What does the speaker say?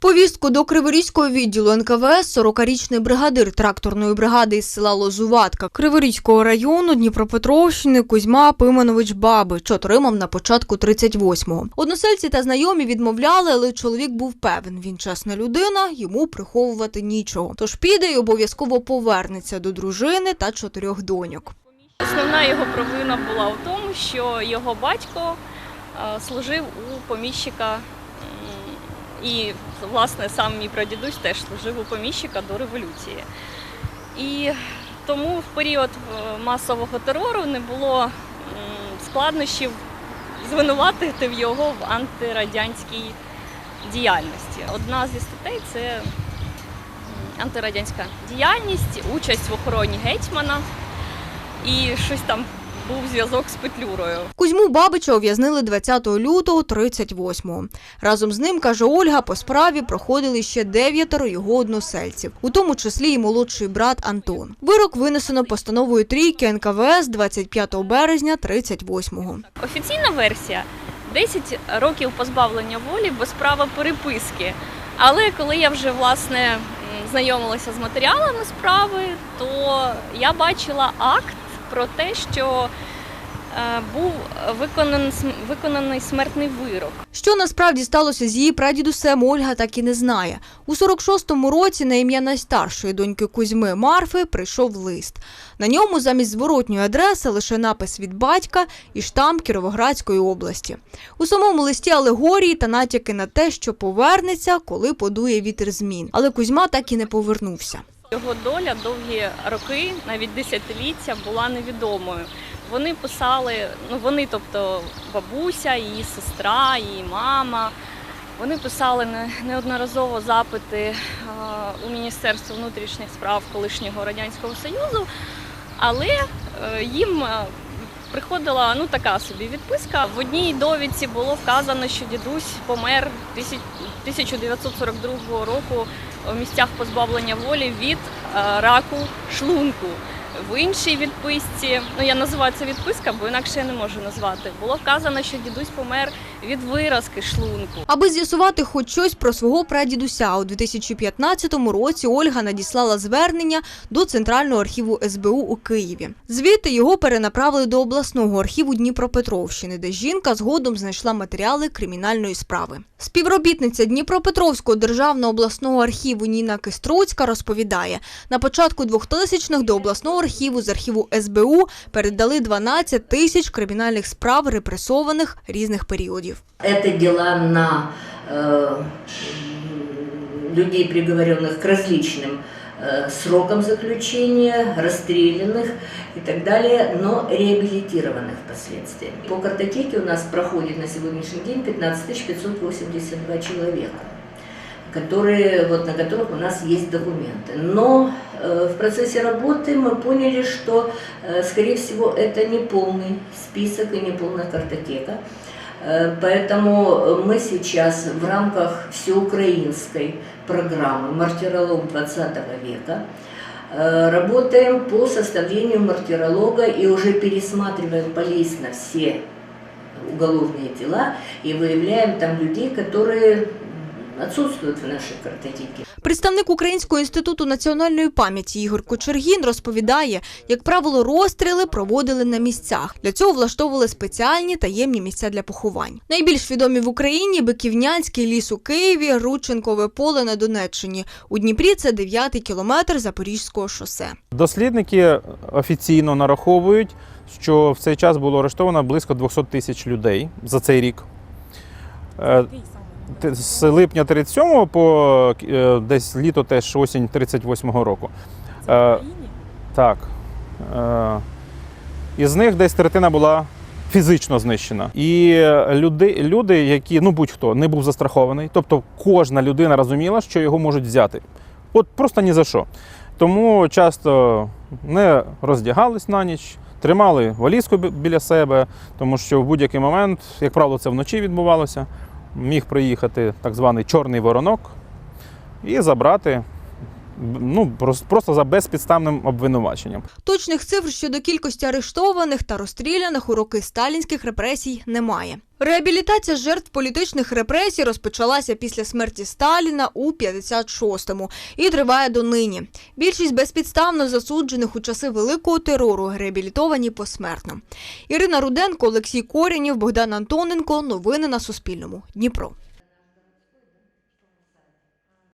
Повістку до Криворізького відділу НКВС 40-річний бригадир тракторної бригади із села Лозуватка Криворізького району Дніпропетровщини Кузьма Пиманович Бабич отримав на початку 38-го. Односельці та знайомі відмовляли, але чоловік був певен. Він чесна людина, йому приховувати нічого. Тож піде і обов'язково повернеться до дружини та чотирьох доньок. Основна його провина була в тому, що його батько е, служив у поміщика, і власне сам мій прадідусь теж служив у поміщика до революції. І тому в період е, масового терору не було складнощів звинуватити в його в антирадянській діяльності. Одна зі статей це антирадянська діяльність, участь в охороні гетьмана і щось там був зв'язок з Петлюрою. Кузьму Бабича ув'язнили 20 лютого 38-го. Разом з ним, каже Ольга, по справі проходили ще дев'ятеро його односельців, у тому числі і молодший брат Антон. Вирок винесено постановою трійки НКВС 25 березня 38-го. Офіційна версія 10 років позбавлення волі без права переписки. Але коли я вже власне знайомилася з матеріалами справи, то я бачила акт про те, що е, був виконаний, виконаний смертний вирок. Що насправді сталося з її прадідусем, Ольга так і не знає. У 46-му році на ім'я найстаршої доньки Кузьми Марфи прийшов лист. На ньому замість зворотньої адреси лише напис від батька і штамп Кіровоградської області. У самому листі алегорії та натяки на те, що повернеться, коли подує вітер змін. Але Кузьма так і не повернувся. Його доля довгі роки, навіть десятиліття, була невідомою. Вони писали, ну вони, тобто бабуся, її сестра, її мама. Вони писали неодноразово запити у Міністерство внутрішніх справ колишнього радянського союзу, але е, їм е, приходила ну така собі відписка. В одній довідці було вказано, що дідусь помер тисяч- 1942 року у місцях позбавлення волі від е, раку шлунку. В іншій відписці, ну я називаю це відписка, бо інакше я не можу назвати. Було вказано, що дідусь помер від виразки шлунку. Аби з'ясувати хоч щось про свого прадідуся, у 2015 році Ольга надіслала звернення до Центрального архіву СБУ у Києві. Звідти його перенаправили до обласного архіву Дніпропетровщини, де жінка згодом знайшла матеріали кримінальної справи. Співробітниця Дніпропетровського державного обласного архіву Ніна Киструцька розповідає, на початку 2000-х до обласного архіву з архіву СБУ передали 12 тисяч кримінальних справ репресованих різних періодів. Это дела на э, людей, приговоренных к различным э, срокам заключения, расстрелянных и так далее, но реабилитированных впоследствии. По картотеке у нас проходит на сегодняшний день 15 582 человека которые, вот, на которых у нас есть документы. Но э, в процессе работы мы поняли, что, э, скорее всего, это не полный список и не полная картотека. Э, Поэтому мы сейчас в рамках всеукраинской программы «Мартиролог 20 века» э, работаем по составлению мартиролога и уже пересматриваем полисно все уголовные дела и выявляем там людей, которые отсутствуют в нашей картотеке. Представник Українського інституту національної пам'яті Ігор Кочергін розповідає, як правило, розстріли проводили на місцях. Для цього влаштовували спеціальні таємні місця для поховань. Найбільш відомі в Україні Биківнянський ліс у Києві, Рудченкове поле на Донеччині. У Дніпрі це 9-й кілометр Запорізького шосе. Дослідники офіційно нараховують, що в цей час було арештовано близько 200 тисяч людей за цей рік. З липня 37 по е, десь літо теж осінь 38 року. Е, Так. Е, Із них десь третина була фізично знищена. І люди, люди, які, ну будь-хто, не був застрахований, тобто кожна людина розуміла, що його можуть взяти. От просто ні за що. Тому часто не роздягались на ніч, тримали валізку біля себе, тому що в будь-який момент, як правило, це вночі відбувалося, міг приїхати так званий чорний воронок і забрати ну, просто за безпідставним обвинуваченням. Точних цифр щодо кількості арештованих та розстріляних у роки сталінських репресій немає. Реабілітація жертв політичних репресій розпочалася після смерті Сталіна у 56-му і триває донині. Більшість безпідставно засуджених у часи великого терору реабілітовані посмертно. Ірина Руденко, Олексій Корінів, Богдан Антоненко. Новини на Суспільному. Дніпро.